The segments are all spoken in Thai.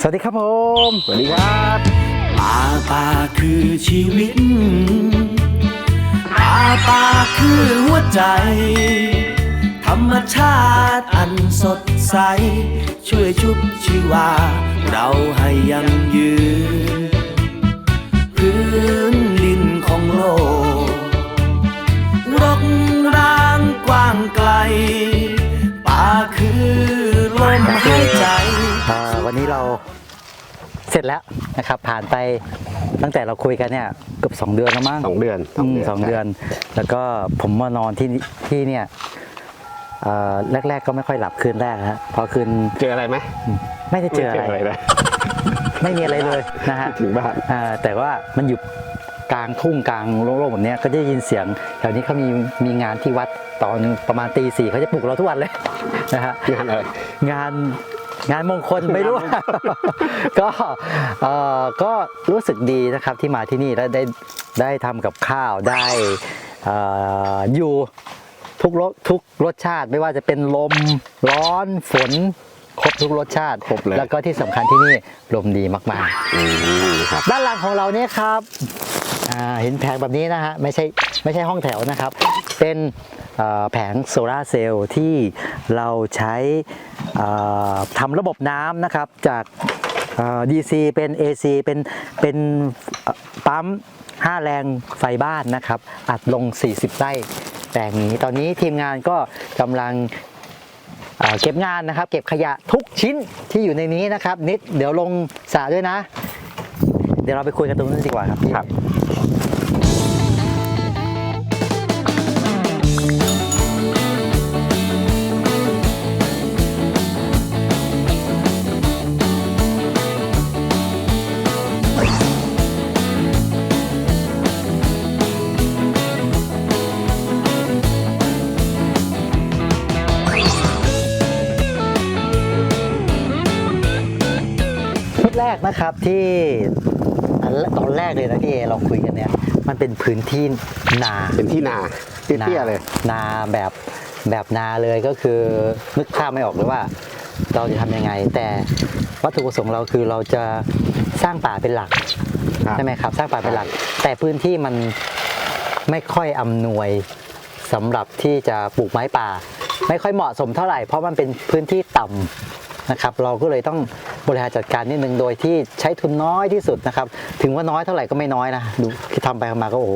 สวัสดีครับผม สวัสดีครับป่าป่าคือชีวิตป่าป่าคือหัวใจ ธรรมชาติอันสดใส ช่วยชุบชีวา เราให้ยังยืน พื้นดินของโลกรกร้างกว้างไกล ป่าคือลมหายใจอ่าวันนี้ เราเสร็จแล้วนะครับ ผ่านไปตั้งแต่เราคุยกันเนี่ยเกือบสองเดือนแล้วมั้งสองเดือนอืมสองเดือน แล้วก็ผมมานอนที่ที่เนี่ยเอ่อแรกๆก็ไม่ค่อยหลับคืนแรกฮะพอคืนเจออะไรไหมไม่ได้เจออะไรม่เลยไม่มีอะไรเลยนะฮะถึงบ้านอ่าแต่ว่ามันอยู่กลางทุ่งกลางโล่งๆแบบเนี้ยก็ได้ยินเสียงแถวนี้เขามีมีงานที่วัดตอนประมาณตีสี่เขาจะปลุกเราทุกวันเลยนะฮะงานอะไรงาน งานมงคลไม่รู้ ก็เอ่อก็รู้สึกดีนะครับที่มาที่นี่แล้วได้ได้ทำกับข้าวได้เอ่ออยู่ทุกรสทุกรสชาติไม่ว่าจะเป็นลมร้อนฝนครบทุกรสชาติครบเลย แล้วก็ที่สำคัญที่นี่ลมดีมากอืมครับๆด้านหลังของเราเนี่ยครับอ่าเห็นแผงแบบนี้นะฮะไม่ใช่ไม่ใช่ห้องแถวนะครับ เป็นเอ่อ แผงโซลาร์เซลล์ที่เราใช้ทำระบบน้ำนะครับ จากเอ่อ DC เป็น AC เป็นเป็นปั๊ม 5 แรงไฟบ้านนะครับ อัดลง 40ไร่แปลงนี้ ตอนนี้ทีมงานก็กำลังเอ่อเก็บงานนะครับ เก็บขยะทุกชิ้นที่อยู่ในนี้นะครับ นิดเดี๋ยวลงสระด้วยนะ เดี๋ยวเราไปคุยกันตรงนั้นดีกว่าครับพี่ กนะครับที่อันแรกตอนแรกเลยนะพี่เอเราคุยกันเนี่ยมันเป็นพื้นที่นาเป็นที่นาเตี้ยๆเลยนาแบบแบบนาเลยก็คือนึกภาพไม่ออกเลยว่า เราจะทำยังไง แต่วัตถุประสงค์เราคือเราจะสร้างป่าเป็นหลักครับใช่ไหมครับ สร้างป่าเป็นหลัก แต่พื้นที่มันไม่ค่อยอำนวยสำหรับที่จะปลูกไม้ป่า ไม่ค่อยเหมาะสมเท่าไหร่เพราะมันเป็นพื้นที่ต่ำ นะครับเราก็เลยต้องบริหารจัดการนิดนึงโดยที่ใช้ทุนน้อยที่สุดนะครับ ถึงว่าน้อยเท่าไหร่ก็ไม่น้อยนะดูที่ทำไปทำมาก็โอ้โห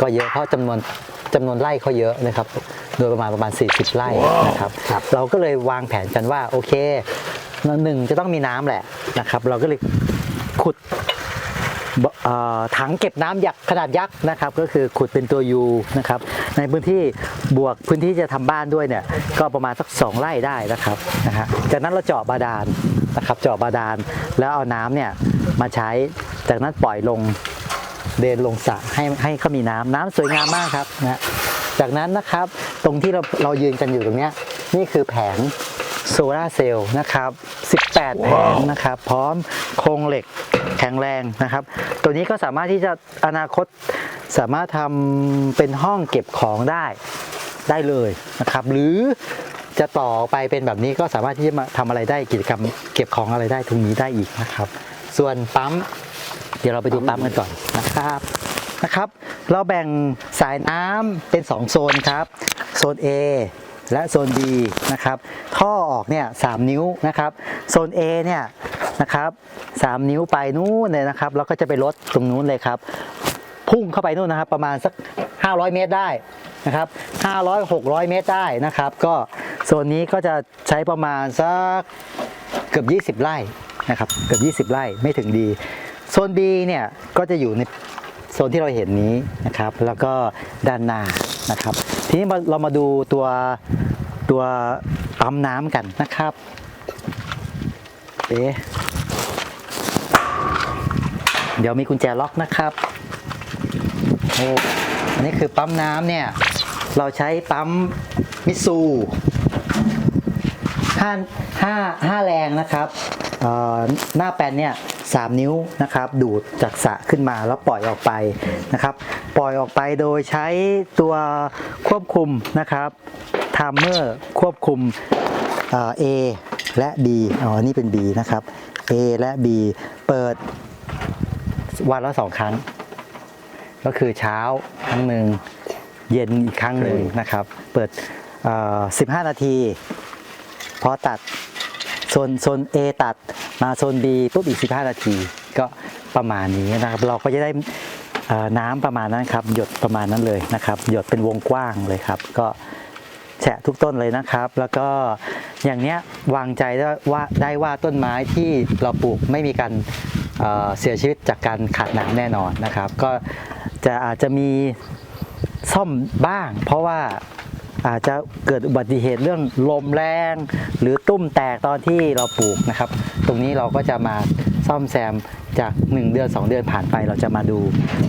ก็เยอะเพราะจำนวนจำนวนไร่เขาเยอะนะครับ โดยประมาณประมาณ 40 ไร่นะครับครับเราก็เลยวางแผนกันว่าโอเคหนึ่งจะต้องมีน้ำแหละนะครับ เราก็เลยขุดบ เอ่อถังเก็บน้ำยักษ์ขนาดยักษ์นะครับ ก็คือขุดเป็นตัวยูนะครับ ในพื้นที่บวกพื้นที่จะทำบ้านด้วยเนี่ย ก็ประมาณสักสองไร่ได้นะครับนะฮะจากนั้นเราเจาะบาดาลนะครับเจาะบาดาลแล้วเอาน้ำเนี่ยมาใช้จากนั้นปล่อยลง เดินลงสระให้ให้เขามีน้ำน้ำสวยงามมากครับนะฮะจากนั้นนะครับตรงที่เราเรายืนกันอยู่ตรงเนี้ยนี่คือแผง โซลาร์เซลล์นะครับ 18 แผงนะครับ พร้อมโครงเหล็กแข็งแรงนะครับ ตัวนี้ก็สามารถที่จะอนาคตสามารถทำเป็นห้องเก็บของได้ได้เลยนะครับ หรือจะต่อไปเป็นแบบนี้ก็สามารถที่จะมาทำอะไรได้กิจกรรมเก็บของอะไรได้ตรงนี้ได้อีกนะครับ ส่วนปั๊ม เดี๋ยวเราไปดูปั๊มกันก่อนนะครับนะครับ เราแบ่งสายน้ำเป็น 2 โซนครับ โซน A และโซน B นะครับท่อออกเนี่ยสนิ้วนะครับโซน A เนี่ยนะครับสามนิ้วไปนู้นเลยนะครับแล้วก็จะไปลดตรงนู้นเลยครับ พุ่งเข้าไปนู่นนะครับ ประมาณสัก 500 เมตรได้นะครับ500 600 เมตรได้นะครับ ก็โซนนี้ก็จะใช้ประมาณสักเกือบ 20 ไร่นะครับเกือบ20 ไร่ไม่ถึงดี โซน B เนี่ยก็จะอยู่ในโซนที่เราเห็นนี้นะครับ แล้วก็ด้านหน้านะครับ ทีนี้มาเรามาดูตัวตัวปั๊มน้ำกันนะครับเอ๊เดี๋ยวมีกุญแจล็อกนะครับโอ้อันนี้คือปั๊มน้ำเนี่ย เราใช้ปั๊มมิซูห้าห้าห้าแรงนะครับ หน้าแปลนเนี่ยสามนิ้วนะครับดูดจากสะขึ้นมาแล้วปล่อยออกไปนะครับ ปล่อยออกไปโดยใช้ตัวควบคุมนะครับไทม์เมอร์ควบคุมเอ A และ B อ๋อ นี่เป็น B นะครับ A และ B เปิดวันละสองครั้ง ก็คือเช้าครั้งหนึ่งเย็นอีกครั้งหนึ่งนะครับ เปิด 15 นาที พอตัด ซนโซน A ตัดมาโซน B ปุ๊บอีก 15 นาที ก็ประมาณนี้นะครับ เราก็จะได้น้ำประมาณนั้นครับ หยดประมาณนั้นเลยนะครับ หยดเป็นวงกว้างเลยครับ ก็แฉะทุกต้นเลยนะครับ แล้วก็อย่างเนี้ยวางใจได้ว่าได้ว่าต้นไม้ที่เราปลูกไม่มีการเเสียชีวิตจากการขาดน้ำแน่นอนนะครับ ก็จะอาจจะมีซ่อมบ้าง เพราะว่า อาจจะเกิดอุบัติเหตุเรื่องลมแรง หรือตุ้มแตกตอนที่เราปลูกนะครับ ตรงนี้เราก็จะมาซ่อมแซมจาก 1 เดือน 2 เดือนผ่านไปเราจะมาดู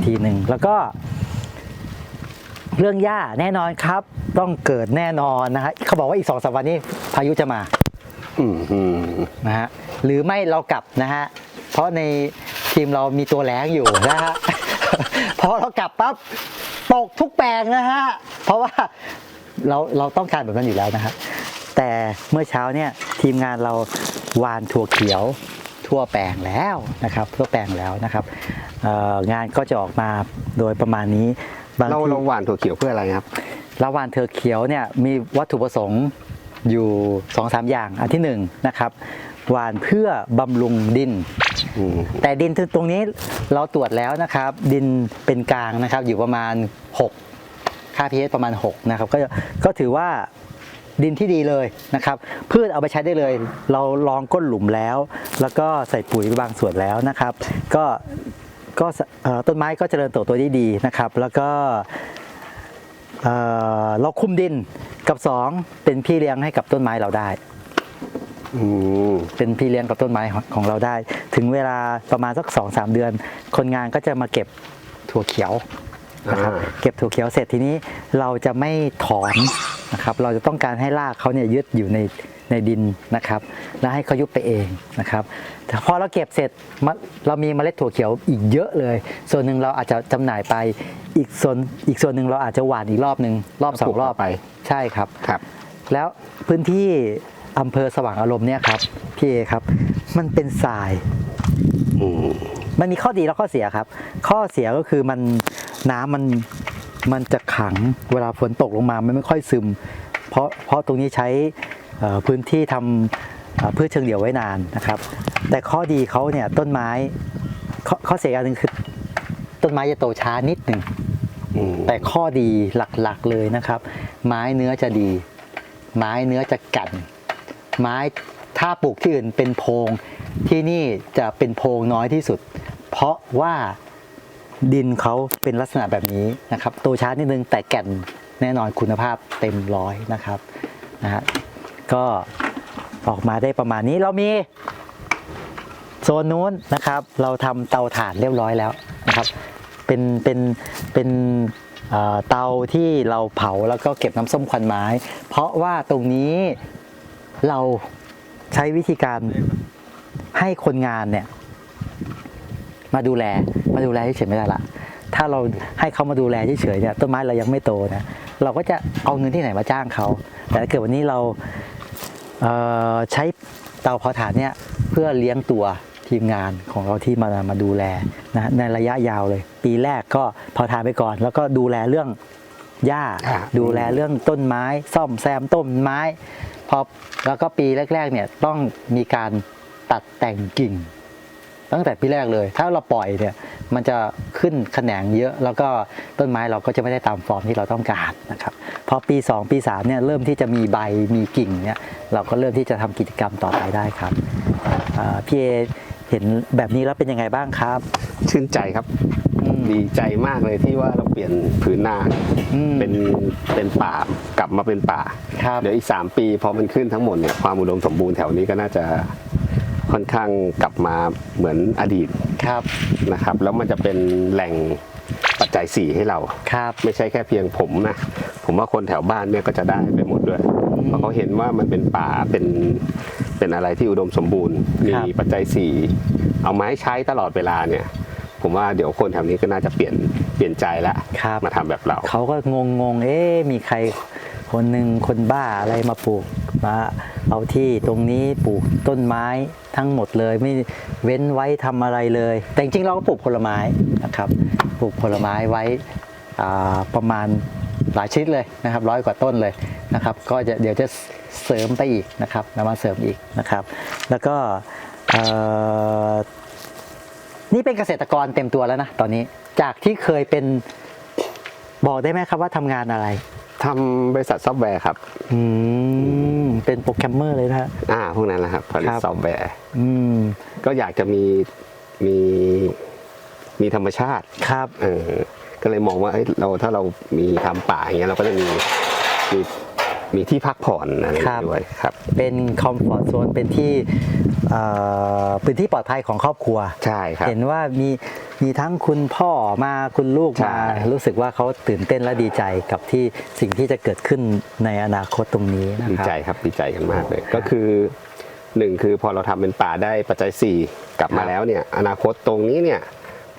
ทีหนึ่งแล้วก็ เรื่องหญ้าแน่นอนครับ ต้องเกิดแน่นอนนะฮะเขาบอกว่าอีกสองสามวันนี้พายุจะมาอืมอืมนะฮะหรือไม่เรากลับนะฮะเพราะในทีมเรามีตัวแรงอยู่นะฮะพอเรากลับปั๊บตกทุกแปลงนะฮะเพราะว่า เราเราต้องการแบบนั้นอยู่แล้วนะฮะแต่เมื่อเช้าเนี่ยทีมงานเราวานถั่วเขียวทั่วแปลงแล้วนะครับทั่วแปลงแล้วนะครับเอ่องานก็จะออกมาโดยประมาณนี้บางเราทีเราหว่านถั่วเขียวเพื่ออะไรครับละวานเธอเขียวเนี่ยมีวัตถุประสงค์อยู่2อสอย่างอันที่1นงนะครับหวานเพื่อบำรุงดินอืมแต่ดินตรงนี้เราตรวจแล้วนะครับ ดินเป็นกลางนะครับอยู่ประมาณ 6 ค่า pH ประมาณ 6 นะครับ ก็ก็ถือว่าดินที่ดีเลยนะครับ พืชเอาไปใช้ได้เลย เราลองก้นหลุมแล้ว แล้วก็ใส่ปุ๋ยไปบางส่วนแล้วนะครับ ก็ก็สเอ่อต้นไม้ก็เจริญเติบโตได้ดีนะครับ แล้วก็เอ่อเราคุมดินกับ 2 เป็นพี่เลี้ยงให้กับต้นไม้เราได้อืมเป็นพี่เลี้ยงกับต้นไม้ของของเราได้ ถึงเวลาประมาณสัก2อสเดือน คนงานก็จะมาเก็บถั่วเขียว นะครับอ่าเก็บถั่วเขียวเสร็จทีนี้เราจะไม่ถอนนะครับเราจะต้องการให้รากเขาเนี่ยยึดอยู่ในในดินนะครับ แล้วให้เขายุบไปเองนะครับแต่พอเราเก็บเสร็จมะเรามีเมล็ดถั่วเขียวอีกเยอะเลย ส่วนหนึ่งเราอาจจะจำหน่ายไปอีกส่วนอีกส่วนหนึ่งเราอาจจะหว่านอีกรอบหนึ่งรอบสองรอบไปใช่ครับครับ แล้วพื้นที่อำเภอสว่างอารมณ์เนี่ยครับพี่เอครับ มันเป็นทรายอืมมันมีข้อดีและข้อเสียครับ ข้อเสียก็คือมัน น้ำมันมันจะขังเวลาฝนตกลงมามันไม่ค่อยซึม เพราะเพราะตรงนี้ใช้เอ่อพื้นที่ทำเอ่อพืชเชิงเดี่ยวไว้นานนะครับ แต่ข้อดีเขาเนี่ยต้นไม้ข้อข้อเสียอันหนึ่งคือต้นไม้จะโตช้านิดหนึ่งอืมแต่ข้อดีหลักๆเลยนะครับ ไม้เนื้อจะดี ไม้เนื้อจะกันไม้ถ้าปลูกที่อื่นเป็นโพรงที่นี่จะเป็นโพรงน้อยที่สุด เพราะว่า ดินเขาเป็นลักษณะแบบนี้นะครับโตช้านิดนึงแต่แก่นแน่นอนคุณภาพเต็มร้อยนะครับนะฮะก็ออกมาได้ประมาณนี้เรามีโซนนู้นนะครับ เราทำเตาถ่านเรียบร้อยแล้วนะครับ เป็นเป็นเป็นเตาที่เราเผาแล้วก็เก็บน้ำส้มควันไม้ เพราะว่าตรงนี้เราใช้วิธีการให้คนงานเนี่ยมาดูแล มาดูแลเฉยไม่ได้ละถ้าเราให้เขามาดูแลเฉยเนี่ยต้นไม้เรายังไม่โตนะเราก็จะเอาเงินที่ไหนมาจ้างเขา แต่ถ้าเกิดวันนี้เราเใช้เตาเผาถ่านเนี่ยเพื่อเลี้ยงตัวทีมงานของเราที่มามาดูแลนะในระยะยาวเลย ปีแรกก็เผาถ่านไปก่อน แล้วก็ดูแลเรื่องหญ้าอ่าดูแลเรื่องต้นไม้ ซ่อมแซมต้นไม้พอแล้วก็ปีแรกๆเนี่ยต้องมีการตัดแต่งกิ่ง ตั้งแต่ปีแรกเลย ถ้าเราปล่อยเนี่ยมันจะขึ้นแขนงเยอะ แล้วก็ต้นไม้เราก็จะไม่ได้ตามฟอร์มที่เราต้องการนะครับพอปี 2 ปี 3เนี่ยเริ่มที่จะมีใบมีกิ่งเนี่ยเราก็เริ่มที่จะทำกิจกรรมต่อไปได้ครับอ่าพี่เอเห็นแบบนี้แล้วเป็นยังไงบ้างครับ ชื่นใจครับอืมดีใจมากเลยที่ว่าเราเปลี่ยนผืนนาอืมเป็นเป็นป่ากลับมาเป็นป่าครับเดี๋ยวอีก 3 ปีพอมันขึ้นทั้งหมดเนี่ยความอุดมสมบูรณ์แถวนี้ก็น่าจะ ค่อนข้างกลับมาเหมือนอดีตครับนะครับ แล้วมันจะเป็นแหล่งปัจจัยสี่ให้เราครับไม่ใช่แค่เพียงผมนะผมว่าคนแถวบ้านเนี่ยก็จะได้ไปหมดด้วยอืมเพราะเขาเห็นว่ามันเป็นป่าเป็นเป็นอะไรที่อุดมสมบูรณ์ มีครับปัจจัยสี่เอามาให้ใช้ตลอดเวลาเนี่ย ผมว่าเดี๋ยวคนแถวนี้ก็น่าจะเปลี่ยนเปลี่ยนใจละครับมาทำแบบเราเขาก็งงงๆเอ๊ะมีใครคนหนึ่งคนบ้าอะไรมาปลูก มาเอาที่ตรงนี้ปลูกต้นไม้ทั้งหมดเลยไม่เว้นไว้ทำอะไรเลย แต่จริงๆเราก็ปลูกผลไม้นะครับปลูกผลไม้ไว้ประมาณหลายชนิดเลยนะครับร้อยกว่าต้นเลยนะครับ ก็จะเดี๋ยวจะเสริมไปอีกนะครับนำมาเสริมอีกนะครับ แล้วก็นี่เป็นเกษตรกรเต็มตัวแล้วนะตอนนี้จากที่เคยเป็นบอกได้ไหมครับว่าทำงานอะไร ทำบริษัทซอฟต์แวร์ครับ อืมเป็นโปรแกรมเมอร์เลยนะฮะ อ่า พวกนั้นแหละครับผลิตครับ ซอฟต์แวร์ อืมก็อยากจะมีมีมีธรรมชาติ ครับ เออก็เลยมองว่าเอ้ยเราถ้าเรามีทำป่าอย่างเงี้ยเราก็จะมีมี มีที่พักผ่อนอะไรอย่างเงี้ยด้วยครับ เป็นคอมฟอร์ z โซนเป็นที่เอ่อพื้นที่ปลอดภัยของครอบครัว ใช่ครับ เห็นว่ามีมีทั้งคุณพ่อมาคุณลูกใช่ มา รู้สึกว่าเขาตื่นเต้นและดีใจกับที่สิ่งที่จะเกิดขึ้นในอนาคตตรงนี้นะดีครับใจครับดีใจกันมากเลย ก็คือหนึ่งคือพอเราทำเป็นป่าได้ปัจจัยสี่กลับครัมาบแล้วเนี่ยอนาคตตรงนี้เนี่ย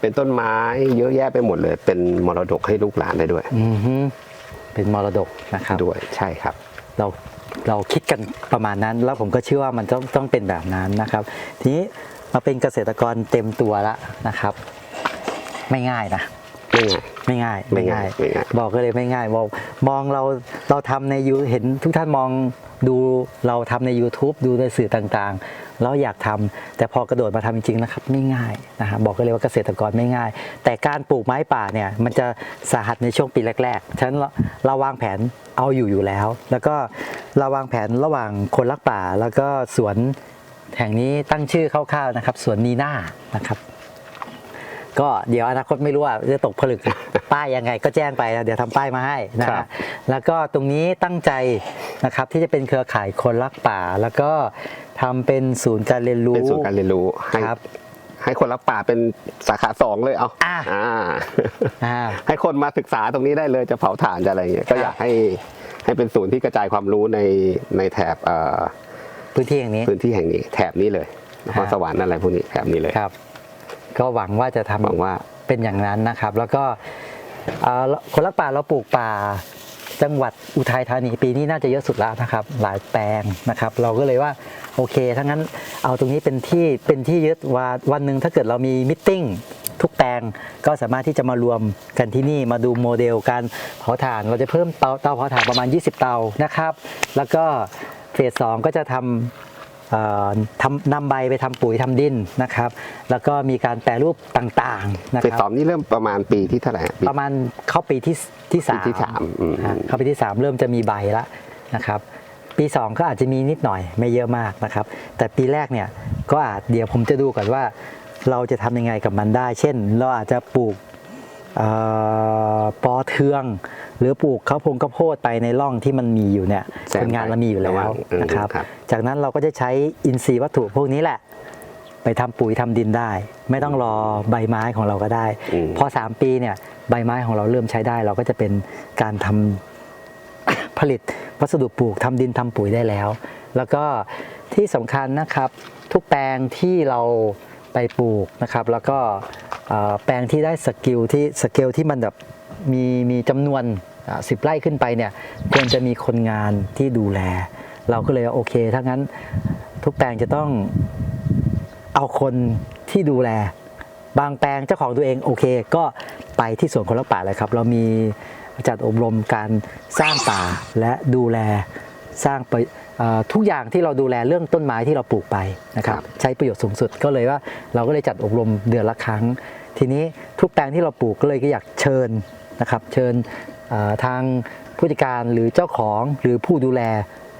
เป็นต้นไม้เยอะแยะไปหมดเลย เป็นมรดกให้ลูกหลานได้ด้วย อือฮึ เป็นมรดกนะครับ ด้วยใช่ครับ เราเราคิดกันประมาณนั้น แล้วผมก็เชื่อว่ามันต้องต้องเป็นแบบนั้นนะครับ ทีนี้มาเป็นเกษตรกรเต็มตัวแล้วนะครับ ไม่ง่ายนะ ไม่ง่าย ไม่ง่ายไม่ง่าย ไม่ง่าย บอกก็เลยไม่ง่ายบอกมองเราเราทำในยูเห็นทุกท่านมองดูเราทำใน YouTube ดูในสื่อต่างๆ แล้วอยากทำแต่พอกระโดดมาทำจริงๆนะครับไม่ง่ายนะครับบอกก็เลยว่าเกษตรกรไม่ง่าย แต่การปลูกไม้ป่าเนี่ยมันจะสาหัสในช่วงปีแรกๆฉะนั้นเราเราวางแผนเอาอยู่อยู่แล้ว แล้วก็เราวางแผนระหว่างคนรักป่า แล้วก็สวนแห่งนี้ตั้งชื่อคร่าวๆนะครับสวนนีน่านะครับก็เดี๋ยวอนาคตไม่รู้ว่าจะตกผลึกป้ายยังไงก็แจ้งไปนะเดี๋ยวทำป้ายมาให้นะครัฮะบแล้วก็ตรงนี้ตั้งใจนะครับที่จะเป็นเครือข่ายคนรักป่า แล้วก็ ทำเป็นศูนย์การเรียนรู้เป็นศูนย์การเรียนรู้ให้ครับ ให้คนรักป่าเป็นสาขาสองเลยเอาอ่าอ่า อ่า ให้คนมาศึกษาตรงนี้ได้เลยจะเผาถ่านจะอะไรอย่างเงี้ยก็อยากให้ให้เป็นศูนย์ที่กระจายความรู้ในในแถบเอ่อพื้นที่อย่างนี้ พื้นที่แห่งนี้ แถบนี้เลยนคครัรบสวรรค์อะไรพวกนี้แถบนี้เลยครับ ก็หวังว่าจะทำหวังว่า เป็นอย่างนั้นนะครับ แล้วก็เอ่อคนรักป่าเราปลูกป่า จังหวัดอุทัยธานีปีนี้น่าจะเยอะสุดแล้วนะครับ หลายแปลงนะครับ เราก็เลยว่าโอเคถ้างั้นเอาตรงนี้เป็นที่เป็นที่ยึดว่าวันหนึ่งถ้าเกิดเรามีมิทติ้งทุกแปลงก็สามารถที่จะมารวมกันที่นี่มาดูโมเดลการเผาถ่าน เราจะเพิ่มเตาเตาเผาถ่านประมาณ 20 เตานะครับ แล้วก็เฟสสองก็จะทำเอ่อ ทำนำใบไปทำปุ๋ยทำดินนะครับ แล้วก็มีการแปรรูปต่างๆนะเฟสคสรัอบงนี่เริ่มประมาณปีที่เท่าไหร่ปีประมาณเข้าปีที่ที่สามปีที่สามอืมฮะเข้าปีที่ 3 เริ่มจะมีใบแล้วนะครับปี 2 ก็อาจจะมีนิดหน่อยไม่เยอะมากนะครับ แต่ปีแรกเนี่ยก็อาจเดี๋ยวผมจะดูก่อนว่า เราจะทำยังไงกับมันได้ เช่น เราอาจจะปลูกเอ่อ ปอเทือง หรือปลูกข้าวโพงข้าวโพดไปในร่องที่มันมีอยู่เนี่ยแซมคนงานเรามีอยู่แล้ระหวว่างเออนะครับครับ จากนั้นเราก็จะใช้อินทรีย์วัตถุพวกนี้แหละ ไปทำปุ๋ยทำดินได้ ไม่ต้องรอใบไม้ของเราก็ได้อืมพอ 3 ปีเนี่ยใบไม้ของเราเริ่มใช้ได้ เราก็จะเป็นการทำผลิตวัสดุปลูกทำดินทำปุ๋ยได้แล้ว แล้วก็ที่สำคัญนะครับทุกแปลงที่เราไปปลูกนะครับ แล้วก็เอ่อ แปลงที่ได้สกิลที่สเกลที่มันแบบมีมีจำนวนสิบไร่ขึ้นไปเนี่ยควรจะมีคนงานที่ดูแล เราก็เลยโอเคถ้างั้นทุกแปลงจะต้องเอาคนที่ดูแล บางแปลงเจ้าของตัวเองโอเค ก็ไปที่สวนคนรักป่าเลยครับ เรามีจัดอบรมการสร้างป่าและดูแลสร้างป ทุกอย่างที่เราดูแลเรื่องต้นไม้ที่เราปลูกไปนะครับครับใช้ประโยชน์สูงสุดก็เลยว่าเราก็เลยจัดอบรมเดือนละครั้ง ทีนี้ทุกแปลงที่เราปลูกก็เลยก็อยากเชิญนะครับเชิญเอ่อทางผู้จัดการหรือเจ้าของหรือผู้ดูแล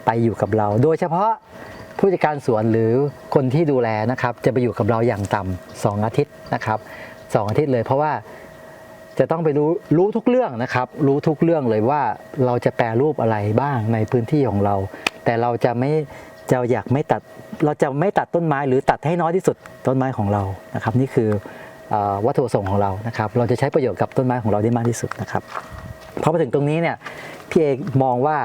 ไปอยู่กับเรา โดยเฉพาะผู้จัดการสวนหรือคนที่ดูแลนะครับ จะไปอยู่กับเราอย่างต่ำสองอาทิตย์นะครับสองอาทิตย์เลยเพราะว่าจะต้องไปรู้รู้ทุกเรื่องนะครับ รู้ทุกเรื่องเลยว่าเราจะแปรรูปอะไรบ้างในพื้นที่ของเรา แต่เราจะไม่จะอยากไม่ตัดเราจะไม่ตัดต้นไม้หรือตัดให้น้อยที่สุดต้นไม้ของเรานะครับ นี่คือเออวัตถุประสงค์ของเรานะครับ เราจะใช้ประโยชน์กับต้นไม้ของเราได้มากที่สุดนะครับพอมาถึงตรงนี้เนี่ยพี่เอกมองว่า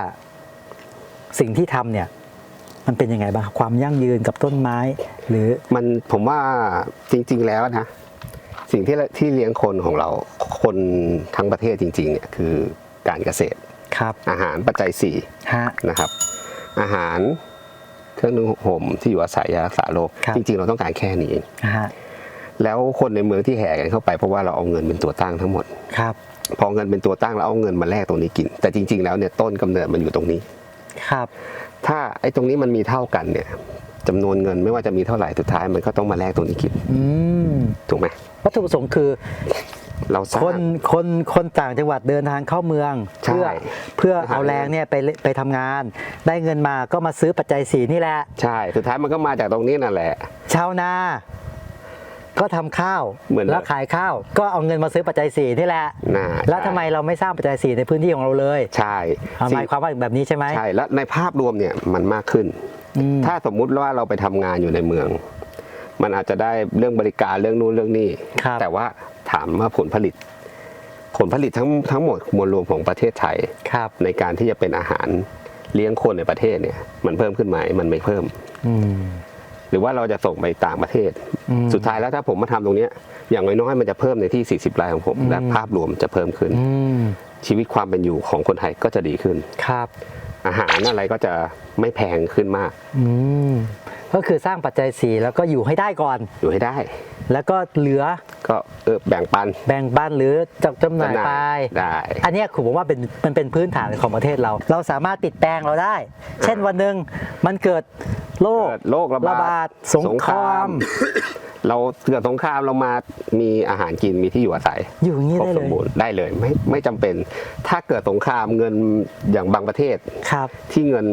สิ่งที่ทำเนี่ยมันเป็นยังไงบ้างครับความยั่งยืนกับต้นไม้ หรือมันผมว่าจริง ๆ แล้วนะสิ่งที่ที่เลี้ยงคนของเราคนทั้งประเทศจริงๆเนี่ยคือการเกษตรครับอาหารปัจจัยสี่ฮะนะครับ อาหารเครื่องนึ่งห่มที่อยู่อาศัยยารักษาโรคครับ จริงๆ เราต้องการแค่นี้เองนะฮะแล้วคนในเมืองที่แห่กันเข้าไปเพราะว่าเราเอาเงินเป็นตัวตั้งทั้งหมด ครับพอเงินเป็นตัวตั้งแล้วเอาเงินมาแลกตรงนี้กิน แต่จริง ๆ แล้วเนี่ยต้นกำเนิดมันอยู่ตรงนี้ ครับถ้าไอ้ตรงนี้มันมีเท่ากันเนี่ยจำนวนเงินไม่ว่าจะมีเท่าไหร่สุดท้ายมันก็ต้องมาแลกตรงนี้กินอืมถูกไหมวัตถุประสงค์คือ เราสร้าคงนคนคนต่างจังหวัดเดินทางเข้าเมือง ใช่เพื่อเพื่อหาเอาแรงเนี่ยไปเล่ไปทำงาน ได้เงินมาก็มาซื้อปัจจัยสีนี่แหละ ใช่สุดท้ายมันก็มาจากตรงนี้นั่นแหละ ชาวนา ก็ทำข้าวเหมือนแล้วขายข้าว ก็เอาเงินมาซื้อปัจจัยสีนี่แหละ น่าแล้วทำไมเราไม่สร้างปัจจัยสีในพื้นที่ของเราเลยใช่เอาหมายความว่าแบบนี้ใช่ไหม ใช่แล้วในภาพรวมเนี่ยมันมากขึ้น อืม ถ้าสมมุติว่าเราไปทำงานอยู่ในเมือง มันอาจจะได้เรื่องบริการเรื่องนู้นเรื่องนี้ครับ แต่ว่า ถามว่าผลผลิต ผลผลิตทั้งทั้งหมดมวลรวมของประเทศไทยครับในการที่จะเป็นอาหารเลี้ยงคนในประเทศเนี่ย มันเพิ่มขึ้นไหมมันไม่เพิ่ม อืมหรือว่าเราจะส่งไปต่างประเทศอืมสุดท้ายแล้วถ้าผมมาทำตรงเนี้ยอย่างน้อยๆมันจะเพิ่มในที่ 40รายของผมอืมและภาพรวมจะเพิ่มขึ้นอืมชีวิตความเป็นอยู่ของคนไทยก็จะดีขึ้นครับ อาหารอะไรก็จะไม่แพงขึ้นมากอืม ก็คือสร้างปัจจัยสีแล้วก็อยู่ให้ได้ก่อน อยู่ให้ได้ แล้วก็เหลือก็เออแบ่งปัน แบ่งปันหรือจับจำหน่ายไปได้ อันเนี้ยคือผมว่าเป็นมันเป็นพื้นฐานของประเทศเรา เราสามารถปิดแปลงเราได้ เช่นวันหนึ่งมันเกิดโรคเกิดโรคระบาดบาดสงครามเราเกิดสงครามเรามามีอาหารกินมีที่อยู่อาศัย อยู่อย่างนี้ครบได้สเลมยบูรณ์ได้เลยไม่ไม่จำเป็น ถ้าเกิดสงครามเงินอย่างบางประเทศครับที่เงิน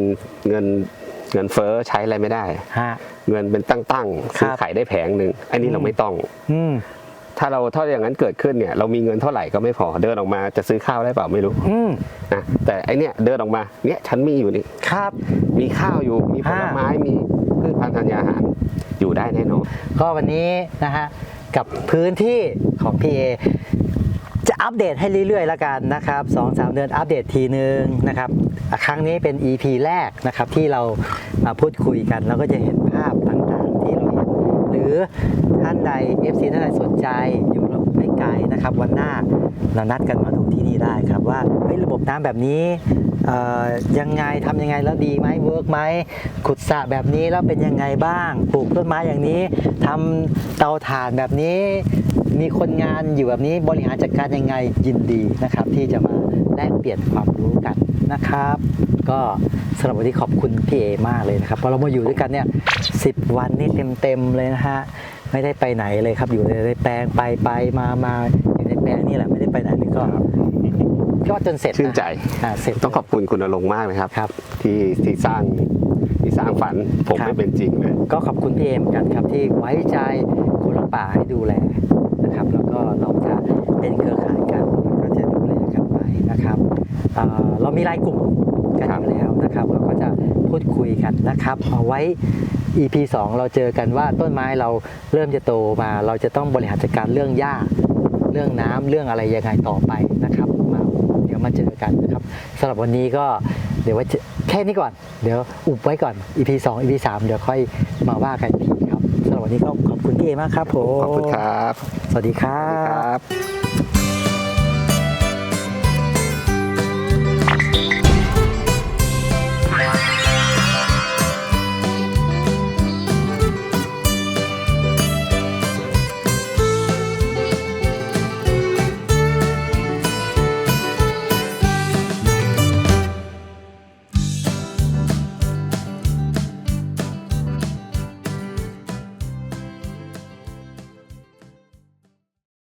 เงิน เงินเฟ้อใช้อะไรไม่ได้ ฮะ เงินเป็นตั้งๆซื้อครับขายได้แผงหนึ่งอันนี้เราไม่ต้อง อืม ถ้าเราถ้าอย่างนั้นเกิดขึ้นเนี่ยเรามีเงินเท่าไหร่ก็ไม่พอเดินออกมาจะซื้อข้าวได้เปล่าไม่รู้อืม นะแต่ไอเนี่ยเดินออกมาเนี่ยฉันมีอยู่นี่ครับ มีข้าวอยู่มีผลไม้มีพืชพันธุ์ธัญญาหารอยู่ได้แน่นอน ก็วันนี้นะฮะกับพื้นที่ของพี่เอัปเดตให้เรื่อยๆแล้วกันนะครับสองสามเดือนอัปเดตทีนึงนะครับ ครั้งนี้เป็น EP แรกนะครับที่เรามาพูดคุยกันแล้วก็จะเห็นภาพต่างๆที่เราเห็นหรือท่านใด FC ท่านใดสนใจอยู่ไม่ไกลนะครับ วันหน้าเรานัดกันมาดูที่นี่ได้ครับว่าเฮ้ยระบบน้ำแบบนี้ยังไงทำยังไงแล้วดีไหมเวิร์กไหมขุดสระแบบนี้แล้วเป็นยังไงบ้าง ปลูกต้นไม้อย่างนี้ทำเตาถ่านแบบนี้ มีคนงานอยู่แบบนี้บริหารจัดการยังไงยินดีนะครับ ที่จะมาแลกเปลี่ยนความรู้กันนะครับ ก็สำหรับวันนี้ขอบคุณพี่เอมากเลยนะครับเพราะเรามาอยู่ด้วยกันเนี่ยสิวันนี่เต็มๆเลยนะฮะไม่ได้ไปไหนเลยครับอยู่ในแปลงไปไปมามาอยู่ในแปลงนี่แหละไม่ได้ไปไหนเลยก็ก็จนเสร็จะชื่นใจอ่าเสร็จ ต้องขอบคุณคุณอลงค์มากนะครับ ครับ ที่ที่สร้างที่สร้างฝันผมครับ ไม่เป็นจริงเลย ก็ขอบคุณพี่เอเหมอนกันครับที่ไว้ใจคนละป่าให้ดูแล นะครับ แล้วก็เราจะเป็นเครือข่ายกันแล้วก็จะดูแลกันไปนะครับเเรามีไลน์กลุ่มกันอยู่แล้วนะครับ เราก็จะพูดคุยกันนะครับเอาไว้ EP 2 เราเจอกันว่าต้นไม้เราเริ่มจะโตมา เราจะต้องบริหารจัดการเรื่องหญ้า เรื่องน้ำเรื่องอะไรยังไงต่อไปนะครับมาเดี๋ยวมาเจอกันนะครับสำหรับวันนี้ก็เดี๋ยวว่าแค่นี้ก่อน เดี๋ยวอุบไว้ก่อน EP 2 EP 3 เดี๋ยวค่อยมาว่ากันอีก วันนี้ก็ขอบคุณพี่เอมากครับผมขอบคุณครับ สวัสดีครัสวัสดีบครับ